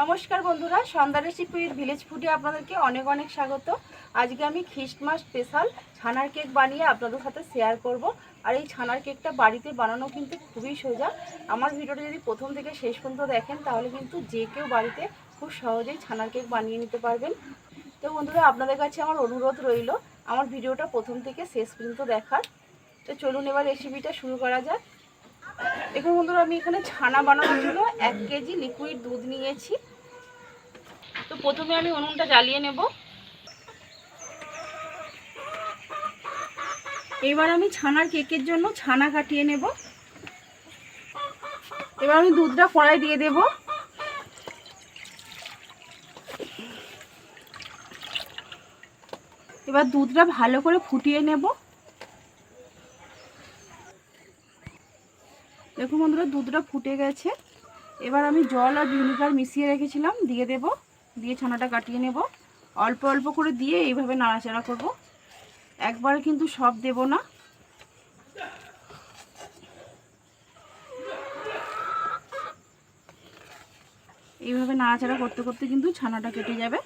নমস্কার বন্ধুরা, সন্ধ্যা রেসিপির ভিলেজ ফুডে আপনাদেরকে অনেক অনেক স্বাগত। আজকে আমি খ্রিস্টমাস স্পেশাল ছানার কেক বানিয়ে আপনাদের সাথে শেয়ার করব। আর এই ছানার কেকটা বাড়িতে বানানো কিন্তু খুবই সোজা। আমার ভিডিওটা যদি প্রথম থেকে শেষ পর্যন্ত দেখেন, তাহলে কিন্তু যে কেউ বাড়িতে খুব সহজেই ছানার কেক বানিয়ে নিতে পারবেন। তো বন্ধুরা, আপনাদের কাছে আমার অনুরোধ রইল, আমার ভিডিওটা প্রথম থেকে শেষ পর্যন্ত দেখার। তো চলুন এবার রেসিপিটা শুরু করা যাক। দেখুন বন্ধুরা, আমি এখানে ছানা বানানোর জন্য এক কেজি লিকুইড দুধ নিয়েছি। তো প্রথমে আমি উনুনটা জ্বালিয়ে নেব। এবার আমি ছানার কেকের জন্য ছানা কাটিয়ে নেব। এবার আমি দুধটা কড়াই দিয়ে দেব। এবার দুধটা ভালো করে ফুটিয়ে নেব। দেখুন বন্ধুরা, দুধটা ফুটে গেছে। এবার আমি জল আর ভিনিগার মিশিয়ে রেখেছিলাম, দিয়ে দেব। দিয়ে ছানাটা কাটিয়ে নেব। অল্প অল্প করে দিয়ে এইভাবে নাড়াচাড়া করব। একবারে কিন্তু সব দেব না। এইভাবে নাড়াচাড়া করতে করতে কিন্তু ছানাটা কেটে যাবে।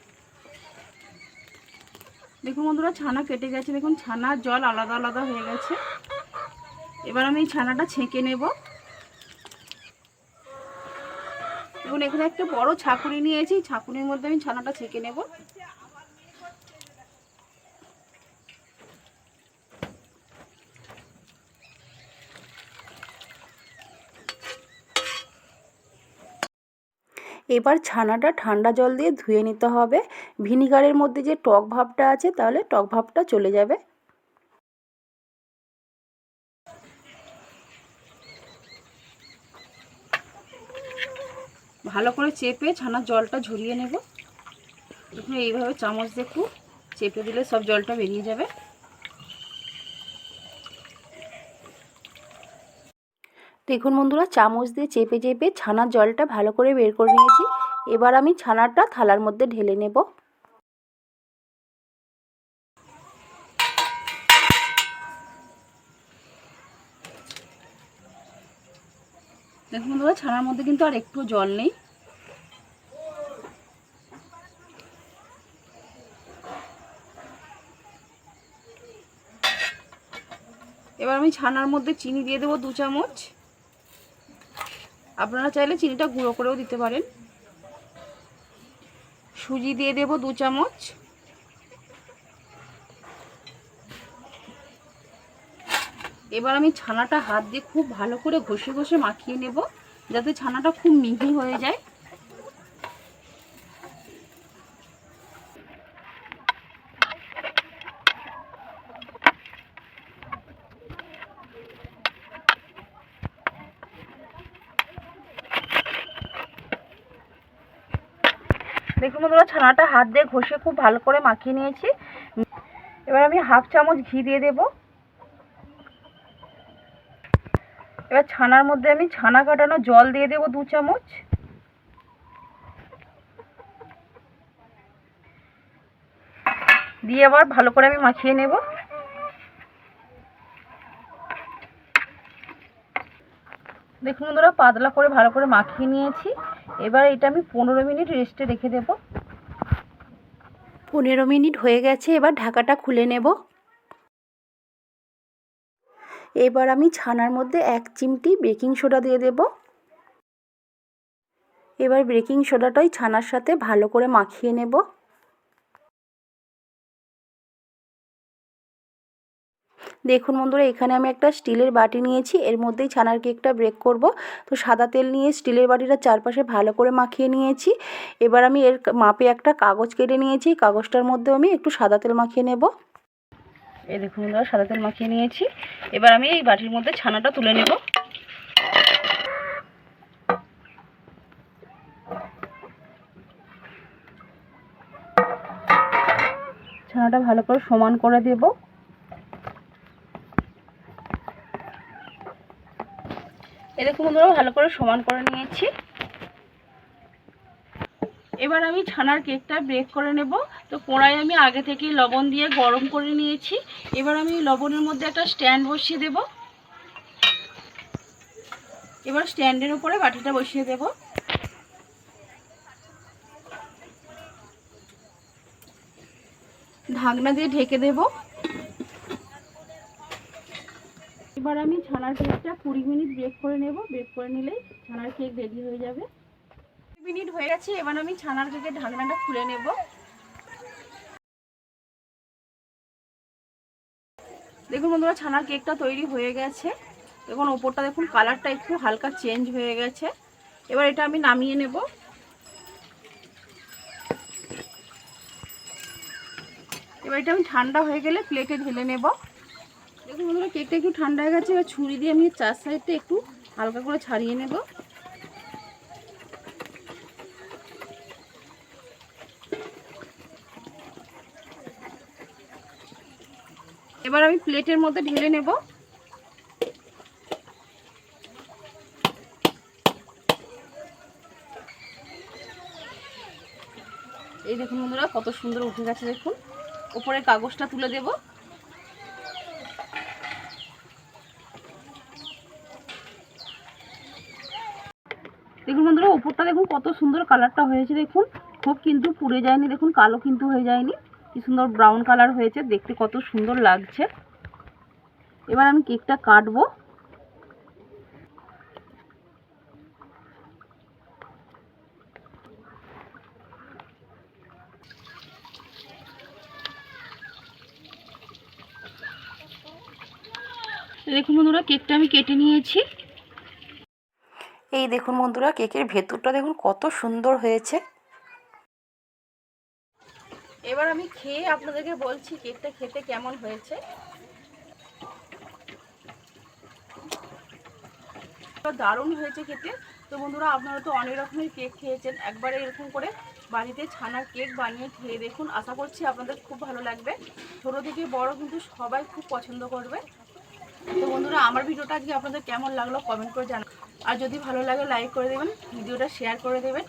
দেখুন বন্ধুরা, ছানা কেটে গেছে। দেখুন, ছানার জল আলাদা আলাদা হয়ে গেছে। এবার আমি ছানাটা ছেঁকে নেব। এবং এখানে একটা বড় ছাকুনি নিয়েছি। ছাকুনির মধ্যে আমি ছানাটা ছেঁকে নেব। এবার ছানাটা ঠান্ডা জল দিয়ে ধুয়ে নিতে হবে। ভিনিগারের মধ্যে যে টক ভাবটা আছে, তাহলে টক ভাবটা চলে যাবে। ভালো করে চেপে ছানার জলটা ঝরিয়ে নেব। দেখুন এইভাবে চামচ দিয়ে একটু চেপে দিলে সব জলটা বেরিয়ে যাবে। দেখুন বন্ধুরা চামচ দিয়ে চেপে চেপে ছানার জলটা ভালো করে বের করে নিয়েছি। এবার আমি ছানাটা থালার মধ্যে ঢেলে নেব। দেখুন বন্ধুরা ছানার মধ্যে কিন্তু আর একটু জল নেই। এবার আমি ছানার মধ্যে চিনি দিয়ে দেবো দু চামচ। আপনারা চাইলে চিনিটা গুঁড়ো করেও দিতে পারেন। সুজি দিয়ে দেবো দু চামচ। এবার আমি ছানাটা হাত দিয়ে খুব ভালো করে ঘষে ঘষে মাখিয়ে নেব, যাতে ছানাটা খুব মিহি হয়ে যায়। দেখুন বন্ধুরা, ছানাটা হাত দিয়ে ঘষে খুব ভালো করে মাখিয়ে নিয়েছি। এবার আমি হাফ চামচ ঘি দিয়ে দেবো। এবার ছানার মধ্যে আমি ছানা কাটানো জল দিয়ে দেবো দু চামচ। দিয়ে আবার ভালো করে আমি মাখিয়ে নেব। দেখুন বন্ধুরা, পাতলা করে ভালো করে মাখিয়ে নিয়েছি। এবার এটা আমি পনেরো মিনিট রেস্টে রেখে দেব। পনেরো মিনিট হয়ে গেছে, এবার ঢাকাটা খুলে নেব। এবার আমি ছানার মধ্যে এক চিমটি বেকিং সোডা দিয়ে দেব। এবার বেকিং সোডাটাই ছানার সাথে ভালো করে মাখিয়ে নেব। দেখুন বন্ধুরা, এখানে আমি একটা স্টিলের বাটি নিয়েছি। এর মধ্যেই ছানার কেকটা ব্রেক করব। তো সাদা তেল নিয়ে স্টিলের বাটিটা চারপাশে ভালো করে মাখিয়ে নিয়েছি। এবার আমি এর মাপে একটা কাগজ কেটে নিয়েছি। কাগজটার মধ্যেও আমি একটু সাদা তেল মাখিয়ে নেব। এই দেখুন বন্ধুরা, সাদা তেল মাখিয়ে নিয়েছি। এবার আমি এই বাটির মধ্যে ছানাটা তুলে নেব। ছানাটা ভালো করে সমান করে দেব। দেখো বন্ধুরা ভালো করে সমান করে নিয়েছি। এবার আমি ছানার কেকটা ব্রেক করে নেব। তো কড়াই আমি আগে থেকেই লবণ দিয়ে গরম করে নিয়েছি। এবার আমি লবণের মধ্যে একটা স্ট্যান্ড বসিয়ে দেব। এবার স্ট্যান্ডের উপরে বাটিটা বসিয়ে দেব। ঢাকনা দিয়ে ঢেকে দেবো। এবার আমি ছানার কেকটা কুড়ি মিনিট ব্রেক করে নেব। ব্রেক করে নিলেই ছানার কেক রেডি হয়ে যাবে। কুড়ি মিনিট হয়ে গেছে, এবার আমি ছানার কেকের ঢাকনাটা খুলে নেব। দেখুন বন্ধুরা, ছানার কেকটা তৈরি হয়ে গেছে। দেখুন ওপরটা দেখুন কালারটা একটু হালকা চেঞ্জ হয়ে গেছে। এবার এটা আমি নামিয়ে নেব। এবার এটা আমি ঠান্ডা হয়ে গেলে প্লেটে ঢেলে নেব। দেখুন বন্ধুরা কেকটা একটু ঠান্ডা হয়ে গেছে, এবার ছুরি দিয়ে আমি চার সাইডটা একটু হালকা করে ছাড়িয়ে নেব। এবার আমি প্লেটের মধ্যে ঢেলে নেব। এই দেখুন বন্ধুরা, কত সুন্দর উঠে গেছে দেখুন। উপরে কাগজটা তুলে দেব। দেখুন বন্ধুরা, ওপরটা দেখুন কত সুন্দর কালারটা হয়েছে দেখুন। খুব কিন্তু পুড়ে যায়নি, দেখুন কালো কিন্তু হয়ে যায়নি। কি সুন্দর ব্রাউন কালার হয়েছে, দেখতে কত সুন্দর লাগছে। এবার আমি কেকটা কাটবো। দেখুন বন্ধুরা, কেকটা আমি কেটে নিয়েছি। এই দেখুন বন্ধুরা কেকের ভেতরটা দেখুন কত সুন্দর হয়েছে। এবার আমি খেয়ে আপনাদেরকে বলছি কেকটা খেতে কেমন হয়েছে। দারুণ হয়েছে খেতে। তো বন্ধুরা আপনারা তো অনেক রকমের কেক খেয়েছেন। একবারে এরকম করে বাড়িতে ছানার কেক বানিয়ে খেয়ে দেখুন। আশা করছি আপনাদের খুব ভালো লাগবে। ছোটো থেকে বড় কিন্তু সবাই খুব পছন্দ করবে। তো বন্ধুরা আমার ভিডিওটা আজকে আপনাদের কেমন লাগল কমেন্ট করে জানান আর যদি ভালো লাগে লাইক করে দেবেন, ভিডিওটা শেয়ার করে দেবেন।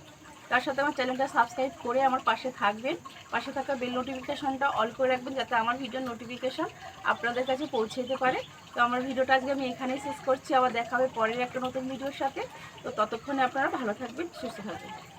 তার সাথে আমার চ্যানেলটা সাবস্ক্রাইব করে আমার পাশে থাকবেন। পাশে থাকা বেল নোটিফিকেশনটা অল করে রাখবেন, যাতে আমার ভিডিওর নোটিফিকেশন আপনাদের কাছে পৌঁছে যেতে পারে। তো আমার ভিডিওটা আজকে আমি এখানেই শেষ করছি। আবার দেখা হবে পরের একটা নতুন ভিডিওর সাথে। তো ততক্ষণে আপনারা ভালো থাকবেন, সুস্থ থাকবেন।